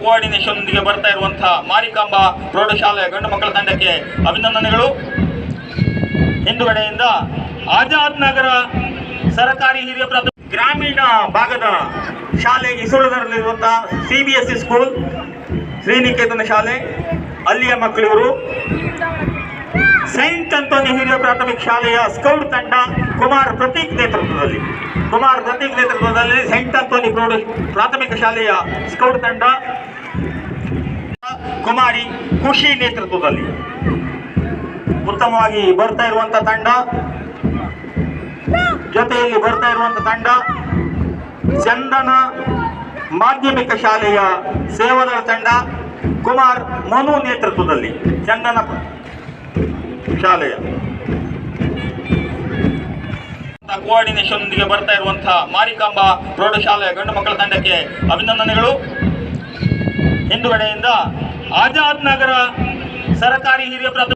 Coordination ಒಂದಿಗೆ ಬರ್ತಾ ಇರುವಂತಹ ಮಾರಿಕಾಂಬ ಪ್ರೌಢಶಾಲೆ ಗಂಡು ಮಕ್ಕಳ ತಂಡಕ್ಕೆ ಅಭಿನಂದನೆಗಳು. ಹಿಂದುಗಡೆಯಿಂದ ಆಜಾದ್ ನಗರ ಸರ್ಕಾರಿ ಹಿರಿಯ ಪ್ರಾಥಮಿಕ ಗ್ರಾಮೀಣ ಭಾಗದ ಶಾಲೆ ಇಸುಳದಲ್ಲಿರುವಂತಹ C B S E school Shriniketan ಶಾಲೆ, ಅಲ್ಲಿಯ ಮಕ್ಕಳಿವರು ಸೈಂಟ್ ಅಂತೋನಿ ಹಿರಿಯ ಪ್ರಾಥಮಿಕ ಶಾಲೆಯ ಸ್ಕೌಟ್ ತಂಡ ಕುಮಾರ್ ಪ್ರತೀಕ್ ನೇತೃತ್ವದಲ್ಲಿ. ಕುಮಾರ್ ಪ್ರತೀಕ್ ನೇತೃತ್ವದಲ್ಲಿ ಸೈಂಟ್ ಅಂತೋನಿ ಪ್ರೌಢ ಪ್ರಾಥಮಿಕ ಶಾಲೆಯ ಸ್ಕೌಟ್ ತಂಡ ಕುಮಾರಿ ಖುಷಿ ನೇತೃತ್ವದಲ್ಲಿ. ಉತ್ತಮವಾಗಿ ಬರ್ತಾ ಇರುವಂತ ತಂಡ, ಜೊತೆಯಲ್ಲಿ ಬರ್ತಾ ಇರುವಂತ ತಂಡ ಚಂದನ ಮಾಧ್ಯಮಿಕ ಶಾಲೆಯ ಸೇವದಳ ತಂಡ ಕುಮಾರ್ ಮನು ನೇತೃತ್ವದಲ್ಲಿ. ಚಂದನ ಶಾಲೆಯ ಕೋಆರ್ಡಿನೇಷನ್ ನೊಂದಿಗೆ ಬರ್ತಾ ಇರುವಂತಹ ಮಾರಿಕಾಂಬಾ ಪ್ರೌಢಶಾಲೆಯ ಗಂಡು ಮಕ್ಕಳ ತಂಡಕ್ಕೆ ಅಭಿನಂದನೆಗಳು. ಹಿಂದುಗಡೆಯಿಂದ ಆಜಾದ್ ನಗರ ಸರ್ಕಾರಿ ಹಿರಿಯ ಪ್ರಾಥಮಿಕ